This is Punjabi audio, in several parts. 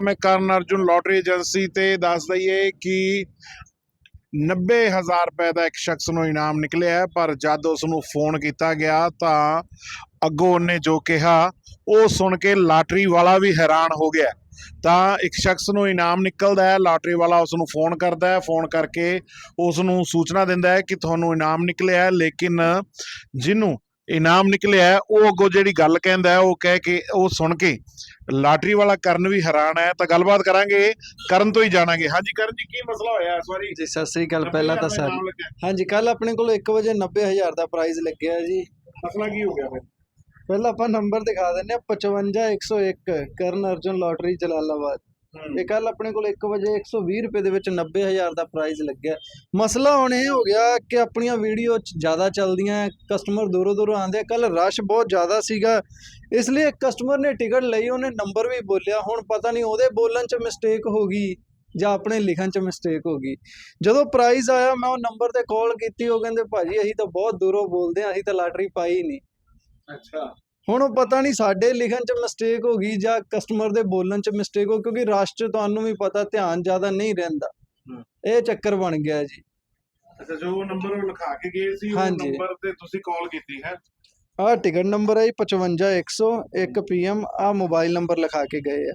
ਮੈਂ ਕਰਨ ਅਰਜੁਨ ਲੋਟਰੀ ਏਜੰਸੀ ਤੇ ਦੱਸ ਦਈਏ ਕਿ 90000 ਰੁਪਏ ਦਾ ਇੱਕ ਸ਼ਖਸ ਨੂੰ ਇਨਾਮ ਨਿਕਲਿਆ ਪਰ ਜਦ ਉਸ ਨੂੰ ਫੋਨ ਕੀਤਾ ਗਿਆ ਤਾਂ ਅੱਗੋਂ ਉਹਨੇ ਜੋ ਕਿਹਾ, ਉਹ ਸੁਣ ਕੇ ਲਾਟਰੀ ਵਾਲਾ ਵੀ ਹੈਰਾਨ ਹੋ ਗਿਆ। ਤਾਂ ਇੱਕ ਸ਼ਖਸ ਨੂੰ ਇਨਾਮ ਨਿਕਲਦਾ ਹੈ ਲਾਟਰੀ ਵਾਲਾ ਉਸ ਨੂੰ ਫੋਨ ਕਰਦਾ ਹੈ ਫੋਨ ਕਰਕੇ ਉਸ ਨੂੰ ਸੂਚਨਾ ਦਿੰਦਾ ਹੈ ਕਿ ਤੁਹਾਨੂੰ ਇਨਾਮ ਨਿਕਲਿਆ ਹੈ, ਲੇਕਿਨ ਜਿਹਨੂੰ ਇਨਾਮ ਨਿਕਲਿਆ ਉਹ ਅੱਗੋਂ ਜਿਹੜੀ ਗੱਲ ਕਹਿੰਦਾ ਉਹ ਕਹਿ ਕੇ ਉਹ ਸੁਣ ਕੇ ਲਾਟਰੀ ਵਾਲਾ ਕਰਨ ਵੀ ਹੈਰਾਨ ਹੈ ਤਾਂ ਗੱਲਬਾਤ ਕਰਾਂਗੇ ਕਰਨ ਤੋਂ ਹੀ ਜਾਣਾਂਗੇ। ਹਾਂਜੀ ਕਰਨ ਜੀ ਕੀ ਮਸਲਾ ਹੋਇਆ ਇਸ ਵਾਰੀ? ਜੀ ਸਤਿ ਸ੍ਰੀ ਅਕਾਲ ਪਹਿਲਾਂ ਤਾਂ ਸਰ ਹਾਂਜੀ ਕੱਲ ਆਪਣੇ ਕੋਲ 1 ਵਜੇ 90000 ਦਾ ਪ੍ਰਾਈਜ਼ ਲੱਗਿਆ ਜੀ। ਮਸਲਾ ਕੀ ਹੋ ਗਿਆ ਫਿਰ? ਪਹਿਲਾਂ ਆਪਾਂ ਨੰਬਰ ਦਿਖਾ ਦਿੰਨੇ ਆ 55101 ਕਰਨ ਅਰਜੁਨ ਲੋਟਰੀ ਜਲਾਲਾਬਾਦ। ਇਹ ਕੱਲ ਆਪਣੇ ਕੋਲ 1 ਵਜੇ 120 ਰੁਪਏ ਦੇ ਵਿੱਚ 90000 ਦਾ ਪ੍ਰਾਈਜ਼ ਲੱਗਿਆ। ਮਸਲਾ ਹੁਣ ਇਹ ਹੋ ਗਿਆ ਕਿ ਆਪਣੀਆਂ ਵੀਡੀਓ ਚ ਜ਼ਿਆਦਾ ਚੱਲਦੀਆਂ ਕਸਟਮਰ ਦੂਰੋਂ ਦੂਰੋਂ ਆਉਂਦੇ ਕੱਲ ਰਸ਼ ਬਹੁਤ ਜ਼ਿਆਦਾ ਸੀਗਾ। ਇਸ ਲਈ ਇੱਕ ਕਸਟਮਰ ਨੇ ਟਿਕਟ ਲਈ ਉਹਨੇ ਨੰਬਰ ਵੀ ਬੋਲਿਆ। ਹੁਣ ਪਤਾ ਨਹੀਂ ਉਹਦੇ ਬੋਲਣ ਚ ਮਿਸਟੇਕ ਹੋ ਗਈ ਜਾਂ ਆਪਣੇ ਲਿਖਣ ਚ ਮਿਸਟੇਕ ਹੋ ਗਈ। ਜਦੋਂ ਪ੍ਰਾਈਜ਼ ਆਇਆ ਮੈਂ ਉਹ ਨੰਬਰ ਤੇ ਕਾਲ ਕੀਤੀ। ਉਹ ਕਹਿੰਦੇ ਭਾਜੀ ਅਸੀਂ ਤਾਂ ਬਹੁਤ ਦੂਰੋਂ ਬੋਲਦੇ ਹਾਂ ਅਸੀਂ ਤਾਂ ਲਾਟਰੀ ਪਾਈ ਨਹੀਂ। ਅੱਛਾ। ਹੁਣ ਉਹ ਪਤਾ ਨਹੀਂ ਸਾਡੇ ਲਿਖਣ 'ਚ ਮਿਸਟੇਕ ਹੋ ਗਈ ਜਾਂ ਕਸਟਮਰ ਦੇ ਬੋਲਣ 'ਚ ਮਿਸਟੇਕ ਹੋ ਕਿਉਂਕਿ ਰਸ਼ 'ਚ ਤੁਹਾਨੂੰ ਵੀ ਪਤਾ ਧਿਆਨ ਜ਼ਿਆਦਾ ਨਹੀਂ ਰਹਿੰਦਾ। ਇਹ ਚੱਕਰ ਬਣ ਗਿਆ ਜੀ। ਅੱਛਾ ਜੋ ਨੰਬਰ ਉਹ ਲਿਖਾ ਕੇ ਗਏ ਸੀ ਉਹ। ਨੰਬਰ ਤੇ ਤੁਸੀਂ ਕਾਲ ਕੀਤੀ ਹੈ? ਆਹ ਟਿਕਟ ਨੰਬਰ ਹੈ ਜੀ 55100 1 ਪੀਐਮ ਆ ਮੋਬਾਈਲ ਨੰਬਰ ਲਿਖਾ ਕੇ ਗਏ ਆ।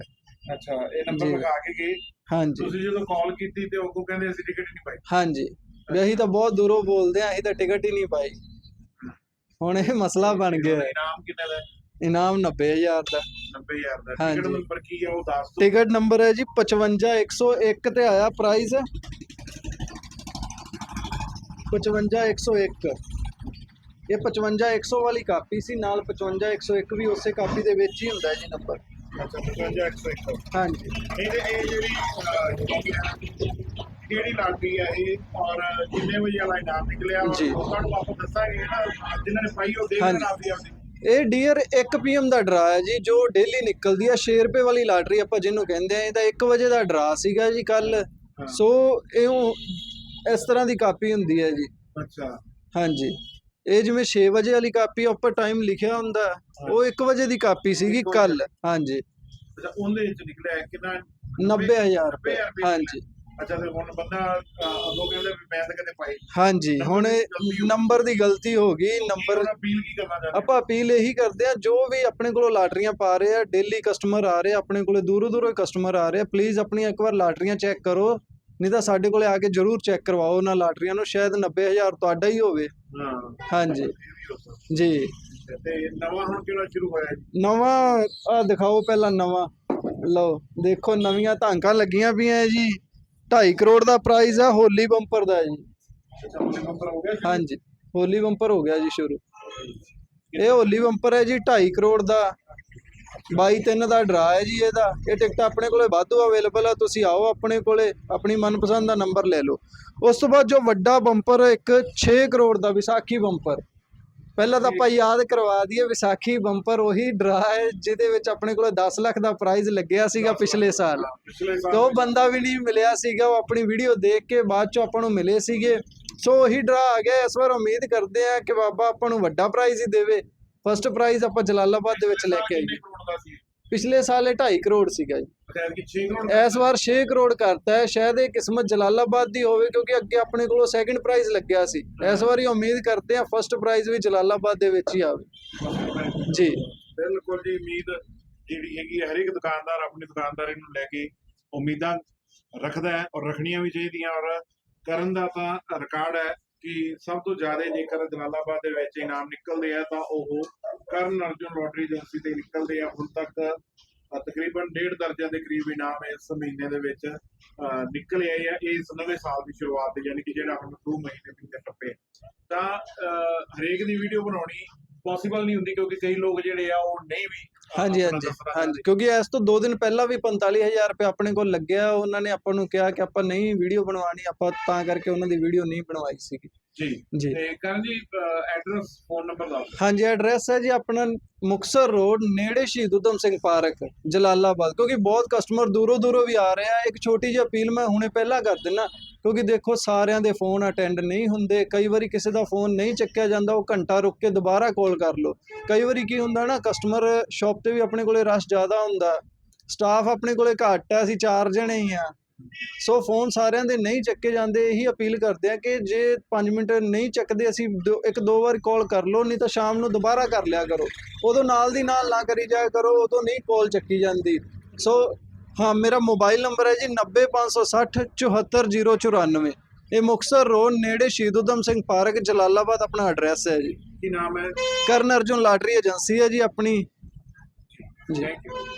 ਅੱਛਾ ਇਹ ਨੰਬਰ। ਲਿਖਾ ਕੇ ਗਏ। ਹਾਂਜੀ। ਤੁਸੀਂ ਜਦੋਂ ਕਾਲ ਕੀਤੀ ਤੇ ਉਹ ਕਹਿੰਦੇ ਅਸੀਂ ਟਿਕਟ ਨਹੀਂ ਪਾਈ। ਹਾਂਜੀ। ਵੀ ਅਸੀਂ ਤਾਂ ਬਹੁਤ ਦੂਰੋਂ ਬੋਲਦੇ ਆ ਅਸੀਂ ਤਾਂ ਟਿਕਟ ਹੀ ਨਹੀਂ ਪਾਈ। ਹੁਣ ਇਹ ਮਸਲਾ ਬਣ ਗਿਆ। ਹੈ। ਇਨਾਮ ਕਿੰਨੇ ਦਾ? ਇਨਾਮ 90000 ਦਾ। 90000 ਦਾ। ਹਾਂਜੀ। ਟਿਕਟ ਨੰਬਰ ਕੀ ਹੈ ਉਹ ਦੱਸ ਦਿਓ। ਟਿਕਟ ਨੰਬਰ ਹੈ ਜੀ 55101 ਤੇ ਆਇਆ ਪ੍ਰਾਈਸ 55101 ਇਹ 55100 ਵਾਲੀ ਕਾਪੀ ਸੀ ਨਾਲ 55101 ਵੀ ਉਸੇ ਕਾਪੀ ਦੇ ਵਿੱਚ ਹੀ ਹੁੰਦਾ ਹੈ ਜੀ ਨੰਬਰ ਅੱਛਾ 55101 ਹਾਂਜੀ। ਇਹਦੇ ਇਹ ਜਿਹੜੀ ਅਹ, ਕਿਹੜੀ ਲਾਟਰੀ ਹੈ ਇਹ? ਔਰ ਕਿੰਨੇ ਵਜੇ ਵਾਲਾ ਇਨਾਮ ਨਿਕਲਿਆ? ਔਰ ਜੀ। ਲੋਕਾਂ ਨੂੰ ਆਪਾਂ ਦੱਸਾਂਗੇ ਨਾ ਜਿਨ੍ਹਾਂ ਨੇ ਪਾਈ ਉਹ ਦੇਖ ਹਾਂਜੀ। ਆਪਦੀ ਆਪਦੀ। ਇਹ ਡੀਅਰ 1 ਪੀਐਮ ਦਾ ਡਰਾ ਹੈ ਜੀ ਜੋ ਡੇਲੀ ਨਿਕਲਦੀ ਹੈ 6 ਰੁਪਏ ਵਾਲੀ ਲਾਟਰੀ ਆਪਾਂ ਜਿਹਨੂੰ ਕਹਿੰਦੇ ਆ ਇਹਦਾ 1 ਵਜੇ ਦਾ ਡਰਾ ਸੀਗਾ ਜੀ ਕੱਲ। ਸੋ ਇਹ ਇਸ ਤਰ੍ਹਾਂ ਦੀ ਕਾਪੀ ਹੁੰਦੀ ਹੈ ਜੀ। ਅੱਛਾ। ਹਾਂਜੀ। ਇਹ ਜਿਵੇਂ 6 ਵਜੇ ਵਾਲੀ ਕਾਪੀ ਉੱਪਰ ਟਾਈਮ ਲਿਖਿਆ ਹੁੰਦਾ ਹੈ, ਉਹ 1 ਵਜੇ ਦੀ ਕਾਪੀ ਸੀਗੀ। ਕੱਲ ਹਾਂਜੀ। ਅੱਛਾ ਉਹਦੇ ਵਿੱਚ ਨਿਕਲਿਆ ਕਿੰਨਾ? 90000 ਰੁਪਏ। ਰੁਪਏ। ਹਾਂਜੀ। ਅੱਛਾ ਤੇ ਹੁਣ ਬੰਦਾ ਅਹ, ਅੱਗੋਂ ਕਹਿੰਦਾ ਵੀ ਮੈਂ ਤਾਂ ਕਦੇ ਪਾਈ ਨਹੀਂ। ਹਾਂਜੀ ਹੁਣ ਨੰਬਰ ਦੀ ਗਲਤੀ ਹੋ ਗਈ ਨੰਬਰ ਹੁਣ ਅਪੀਲ ਕੀ ਕਰਨਾ ਚਾਹੁੰਦੇ ਆਪਾਂ ਅਪੀਲ ਇਹੀ ਕਰਦੇ ਆ ਜੋ ਵੀ ਆਪਣੇ ਕੋਲੋਂ ਲਾਟਰੀਆਂ ਪਾ ਰਹੇ ਆ ਡੇਲੀ ਕਸਟਮਰ ਆ ਰਹੇ ਆ ਆਪਣੇ ਕੋਲੇ ਦੂਰੋਂ ਦੂਰੋਂ ਕਸਟਮਰ ਆ ਰਹੇ ਆ ਪਲੀਜ਼ ਆਪਣੀਆਂ ਇੱਕ ਵਾਰ ਲਾਟਰੀਆਂ ਚੈੱਕ ਕਰੋ ਨਹੀਂ ਤਾਂ ਸਾਡੇ ਕੋਲੇ ਆ ਕੇ ਜਰੂਰ ਚੈੱਕ ਕਰਵਾਓ ਉਹਨਾਂ ਲਾਟਰੀਆਂ ਨੂੰ ਸ਼ਾਇਦ 90000 ਤੁਹਾਡਾ ਹੀ ਹੋਵੇ। ਹਾਂ। ਹਾਂਜੀ। ਜੀ। ਤੇ ਨਵਾਂ ਹੁਣ ਕਿਹੜਾ ਸ਼ੁਰੂ ਹੋਇਆ ਜੀ? ਨਵਾਂ ਆ ਦਿਖਾਓ ਪਹਿਲਾਂ ਨਵਾਂ। ਲਓ ਦੇਖੋ ਨਵੀਆਂ ਧਾਂਕਾਂ ਲੱਗੀਆਂ ਪਈਆਂ ਜੀ। 2.5 ਕਰੋੜ ਦਾ ਪ੍ਰਾਈਜ਼ ਆ ਹੋਲੀ ਬੰਪਰ ਦਾ ਜੀ। ਅੱਛਾ ਹੋ ਗਿਆ? ਹਾਂਜੀ ਹੋਲੀ ਬੰਪਰ ਹੋ ਗਿਆ ਜੀ ਸ਼ੁਰੂ। ਇਹ ਹੋਲੀ ਬੰਪਰ ਹੈ ਜੀ 2.5 ਕਰੋੜ ਦਾ। 22 ਤਿੰਨ ਦਾ ਡਰਾ ਹੈ ਜੀ ਇਹਦਾ। ਇਹ ਟਿਕਟ ਆਪਣੇ ਕੋਲੇ ਵਾਧੂ ਅਵੇਲੇਬਲ ਆ ਤੁਸੀਂ ਆਓ ਆਪਣੇ ਕੋਲੇ ਆਪਣੀ ਮਨਪਸੰਦ ਦਾ ਨੰਬਰ ਲੈ ਲਓ। ਉਸ ਤੋਂ ਬਾਅਦ ਜੋ ਵੱਡਾ ਬੰਪਰ ਇੱਕ 6 ਕਰੋੜ ਦਾ ਵਿਸਾਖੀ ਬੰਪਰ। ਪਹਿਲਾਂ ਤਾਂ ਆਪਾਂ ਯਾਦ ਕਰਵਾ ਦਈਏ ਵਿਸਾਖੀ ਬੰਪਰ ਉਹੀ ਡਰਾ ਹੈ ਜਿਹਦੇ ਵਿੱਚ ਆਪਣੇ ਕੋਲੇ 10 ਲੱਖ ਦਾ ਪ੍ਰਾਈਜ਼ ਲੱਗਿਆ ਸੀਗਾ ਪਿਛਲੇ ਸਾਲ। ਤੇ ਉਹ ਬੰਦਾ ਵੀ ਨਹੀਂ ਮਿਲਿਆ ਸੀਗਾ ਉਹ ਆਪਣੀ ਵੀਡੀਓ ਦੇਖ ਕੇ ਬਾਅਦ ਚ ਆਪਾਂ ਨੂੰ ਮਿਲੇ ਸੀਗੇ। ਸੋ ਉਹੀ ਡਰਾ ਆ ਗਿਆ ਇਸ ਵਾਰ ਉਮੀਦ ਕਰਦੇ ਆ ਕਿ ਬਾਬਾ ਆਪਾਂ ਨੂੰ ਵੱਡਾ ਪ੍ਰਾਈਜ਼ ਹੀ ਦੇਵੇ। ਫਸਟ ਪ੍ਰਾਈਜ਼ ਆਪਾਂ ਜਲਾਲਾਬਾਦ ਦੇ ਵਿੱਚ ਲੈ ਕੇ ਆਈਏ। ਪਿਛਲੇ ਸਾਲ ਇਹ 2.5 ਕਰੋੜ ਸੀਗਾ ਜੀ। ਖੈਰ ਕਿ 6 ਕਰੋੜ ਇਸ ਵਾਰ 6 ਕਰੋੜ ਕਰਤਾ ਹੈ। ਸ਼ਾਇਦ ਇਹ ਕਿਸਮਤ ਜਲਾਲਾਬਾਦ ਦੀ ਹੋਵੇ ਕਿਉਂਕਿ ਅੱਗੇ ਆਪਣੇ ਕੋਲੋਂ ਸੈਕਿੰਡ ਪ੍ਰਾਈਜ਼ ਲੱਗਿਆ ਸੀ। ਇਸ ਵਾਰੀ ਉਮੀਦ ਕਰਦੇ ਆ ਫਸਟ ਪ੍ਰਾਈਜ਼ ਵੀ ਜਲਾਲਾਬਾਦ ਦੇ ਵਿੱਚ ਹੀ ਆਵੇ। ਜੀ। ਬਿਲਕੁਲ ਜੀ ਉਮੀਦ ਜਿਹੜੀ ਹੈਗੀ ਹਰ ਇੱਕ ਦੁਕਾਨਦਾਰ ਆਪਣੀ ਦੁਕਾਨਦਾਰੀ ਨੂੰ ਲੈ ਕੇ ਉਮੀਦਾਂ ਰੱਖਦਾ ਹੈ ਔਰ ਰੱਖਣੀਆਂ ਵੀ ਚਾਹੀਦੀਆਂ ਔਰ ਕਰਨ ਦਾ ਤਾਂ ਰਿਕਾਰਡ ਹੈ। ਕਿ ਸਭ ਤੋਂ ਜ਼ਿਆਦਾ ਜੇਕਰ ਜਲਾਲਾਬਾਦ ਦੇ ਵਿੱਚ ਇਨਾਮ ਨਿਕਲਦੇ ਆ ਤਾਂ ਉਹ ਕਰਨ ਅਰਜੁਨ ਲੋਟਰੀ ਏਜੰਸੀ ਤੇ ਨਿਕਲਦੇ ਆ। ਹੁਣ ਤੱਕ ਤਕਰੀਬਨ ਡੇਢ ਦਰਜਨ ਦੇ ਕਰੀਬ ਇਨਾਮ ਇਸ ਮਹੀਨੇ ਦੇ ਵਿੱਚ ਅ, ਨਿਕਲੇ ਆਏ ਆ। ਇਸ ਨਵੇਂ ਸਾਲ ਦੀ ਸ਼ੁਰੂਆਤ ਯਾਨੀ ਕਿ ਜਿਹੜਾ ਹੁਣ 2 ਮਹੀਨੇ ਬੀਤੇ ਟੱਪੇ। ਤਾਂ ਅ, ਹਰੇਕ ਦੀ ਵੀਡੀਓ ਬਣਾਉਣੀ ਪੋਸੀਬਲ ਨਹੀਂ ਹੁੰਦੀ ਕਿਉਂਕਿ ਕਈ ਲੋਕ ਜਿਹੜੇ ਆ ਉਹ ਨਹੀਂ ਵੀ ਹਾਂਜੀ ਹਾਂਜੀ ਹਾਂਜੀ। ਕਿਉਂਕਿ ਇਸ ਤੋਂ 2 ਦਿਨ ਪਹਿਲਾਂ ਵੀ 45000 ਰੁਪਏ ਆਪਣੇ ਕੋਲ ਲੱਗਿਆ। ਉਹਨਾਂ ਨੇ ਆਪਾਂ ਨੂੰ ਕਿਹਾ ਕਿ ਆਪਾਂ ਨਹੀਂ ਵੀਡੀਓ ਬਣਵਾਣੀ ਆਪਾਂ ਤਾਂ ਕਰਕੇ ਉਹਨਾਂ ਦੀ ਵੀਡੀਓ ਨਹੀਂ ਬਣਵਾਈ ਸੀਗੀ। ਜੀ। ਜੀ। ਤੇ ਕਰਨ ਜੀ ਐਡਰੈਸ ਫੋਨ ਨੰਬਰ ਦੱਸ। ਹਾਂਜੀ ਐਡਰੈਸ ਹੈ ਜੀ ਆਪਣਾ ਮੁਕਸਰ ਰੋਡ ਨੇੜੇ ਸ਼ਹੀਦ ਊਧਮ ਸਿੰਘ ਪਾਰਕ ਜਲਾਲਾਬਾਦ। ਕਿਉਂਕਿ ਬਹੁਤ ਕਸਟਮਰ ਦੂਰੋਂ ਦੂਰੋਂ ਵੀ ਆ ਰਹੇ ਆ। ਇੱਕ ਛੋਟੀ ਜਿਹੀ ਅਪੀਲ ਮੈਂ ਹੁਣੇ ਪਹਿਲਾਂ ਕਰ ਦਿੰਨਾ। ਕਿਉਂਕਿ ਦੇਖੋ ਸਾਰਿਆਂ ਦੇ ਫੋਨ ਅਟੈਂਡ ਨਹੀਂ ਹੁੰਦੇ, ਕਈ ਵਾਰੀ ਕਿਸੇ ਦਾ ਫੋਨ ਨਹੀਂ ਚੱਕਿਆ ਜਾਂਦਾ, ਉਹ ਘੰਟਾ ਰੁਕ ਕੇ ਦੁਬਾਰਾ ਕਾਲ ਕਰ ਲਓ। ਕਈ ਵਾਰੀ ਕੀ ਹੁੰਦਾ ਨਾ ਕਸਟਮਰ ਸ਼ਾਪ ਤੇ ਵੀ ਆਪਣੇ ਕੋਲੇ ਰਸ਼ ਜ਼ਿਆਦਾ ਹੁੰਦਾ ਸਟਾਫ ਆਪਣੇ ਕੋਲੇ ਘੱਟ ਹੈ ਅਸੀਂ ਚਾਰ ਜਣੇ ਹੀ ਆ। ਸੋ ਫੋਨ ਸਾਰਿਆਂ ਦੇ ਨਹੀਂ ਚੱਕੇ ਜਾਂਦੇ, ਇਹੀ ਅਪੀਲ ਕਰਦੇ ਆ ਕਿ ਜੇ 5 ਮਿੰਟ ਨਹੀਂ ਚੱਕਦੇ, ਅਸੀਂ ਦੋ- ਇੱਕ ਦੋ ਵਾਰ ਕਾਲ ਕਰ ਲਓ, ਨਹੀਂ ਤਾਂ ਸ਼ਾਮ ਨੂੰ ਦੁਬਾਰਾ ਕਰ ਲਿਆ ਕਰੋ। ਉਦੋਂ ਨਾਲ ਦੀ ਨਾਲ ਨਾ ਕਰੀ ਜਾਇਆ ਕਰੋ, ਉਦੋਂ ਨਹੀਂ ਕਾਲ ਚੱਕੀ ਜਾਂਦੀ। ਸੋ ਹਾਂ ਮੇਰਾ ਮੋਬਾਈਲ ਨੰਬਰ ਹੈ ਜੀ 90560 74094 ਇਹ ਮੁਕਤਸਰ ਰੋਡ ਨੇੜੇ ਸ਼ਹੀਦ ਊਧਮ ਸਿੰਘ ਪਾਰਕ ਜਲਾਲਾਬਾਦ ਆਪਣਾ ਐਡਰੈਸ ਹੈ ਜੀ। ਕੀ ਨਾਮ ਹੈ? ਕਰਨ ਅਰਜੁਨ ਲਾਟਰੀ ਏਜੰਸੀ ਹੈ ਜੀ ਆਪਣੀ। Thank you.